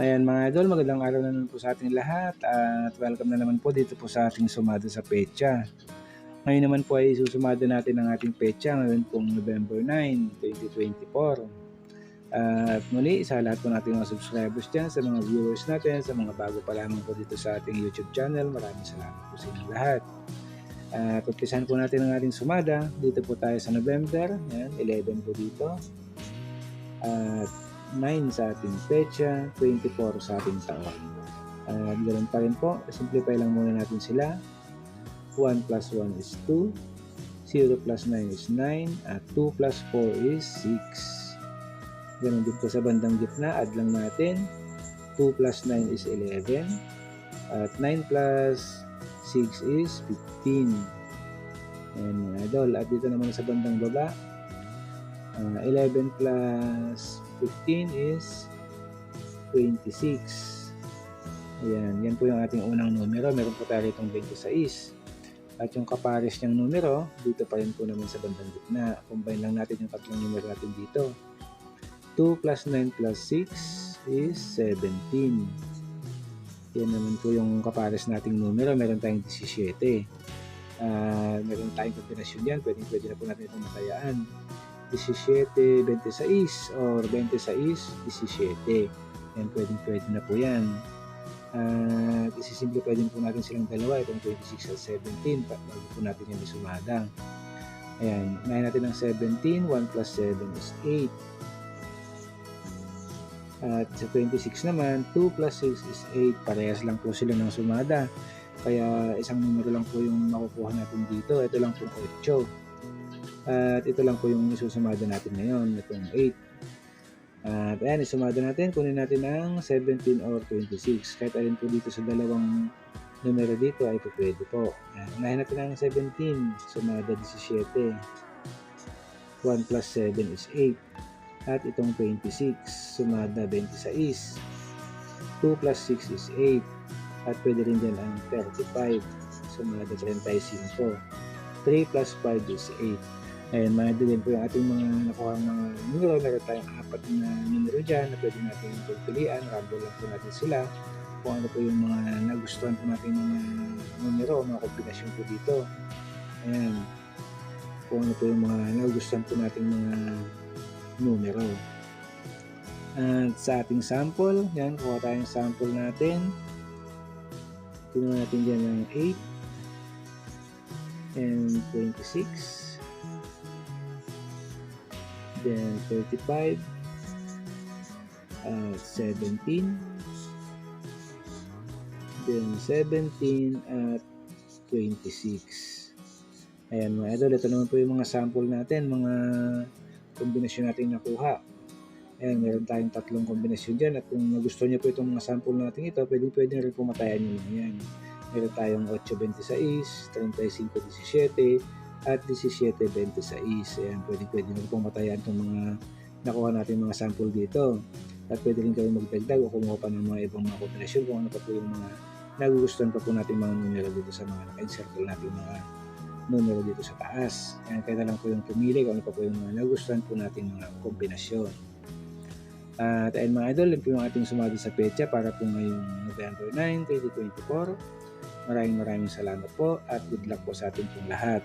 Ayan mga idol, magandang araw na naman po sa ating lahat at welcome na naman po dito po sa ating sumado sa pecha. Ngayon naman po ay susumado natin ang ating pecha ngayon pong November 9, 2024. At muli sa lahat po nating mga subscribers dyan, sa mga viewers natin, sa mga bago pa lamang po dito sa ating YouTube channel, maraming salamat po sa inyong lahat. At umpisahan po natin ang ating sumada. Dito po tayo sa November, Ayan, 11 po dito. At 9 sa ating pecha, 24 sa ating taon. At ganoon pa rin po, simplify lang muna natin sila. 1 plus 1 is 2, 0 plus 9 is 9, at 2 plus 4 is 6. Ganun din po sa bandang gitna, add lang natin. 2 plus 9 is 11, at 9 plus 6 is 15. Ayan mga idol. At dito naman sa bandang baba, uh, 11 plus 15 is 26. Ayan, yan po yung ating unang numero. Meron po tayo itong 26. At yung kapares niyang numero, dito pa rin po naman sa bandang gitna. Combine lang natin yung tatlong numero natin dito. 2 plus 9 plus 6 is 17. Yan naman po yung kapares nating numero. Meron tayong 17. Uh, meron tayong kombinasyon yan. Pwede, pwede na po natin itong matayaan. 17, 26 or 26, 17. Yan, pwedeng pwede na po yan. At isisimplify din po natin silang dalawa, itong 26 at 17, bago po natin yan isumada. Ayan, unahin natin ang 17, 1 plus 7 is 8. At sa 26 naman, 2 plus 6 is 8. Parehas lang po sila ng sumada. Kaya isang numero lang po yung makukuha natin dito. Ito lang po 8. At ito lang po yung isusumada natin ngayon, itong 8. At ayan, isumada natin. Kunin natin ang 17 or 26. Kahit alin po dito sa dalawang numero dito ay pwede po. Ayan, unahin natin ang 17. Sumada 17. 1 plus 7 is 8. At itong 26. Sumada 26. 2 plus 6 is 8. At pwede rin dyan ang 35. Sumada 35. 3 plus 5 is 8. Ayan, mga din po yung ating mga nakuha mga numero. Meron tayong apat na numero dyan na pwede natin pagpilian. Rumble lang po natin sila. Kung ano po yung mga nagustuhan po natin mga numero, mga kombinasyon po dito. Ayan. Kung ano po yung mga nagustuhan po natin mga numero. At sa ating sample, yan, kuha tayong sample natin. Tingnan natin dyan yung 8 and 26 then 35 uh, 17 then 17 at 26 ayan mga idol ito naman po yung mga sample natin mga kombinasyon natin nakuha. Ayan meron tayong tatlong kombinasyon dyan at kung gusto niyo po itong mga sample natin ito pwede pwede rin pumatayan nyo lang yan. Meron tayong 8.26 35.17 at 17.26. Ayan, pwede pwede nyo pong matayan itong mga nakuha natin mga sample dito. At pwede rin kayo magdagdag o kumuha pa ng mga ibang mga kombinasyon kung ano pa po yung mga nagugustuhan pa po natin mga numero dito sa mga naka-encircle natin mga numero dito sa taas. Ayan, kaya na lang po yung pumili kung ano pa po yung mga nagustuhan po natin mga kombinasyon. At ayun mga idol, yun po yung ating sumali sa pecha para po ngayong November 9, 2024. Maraming maraming salamat po at good luck po sa ating pong lahat.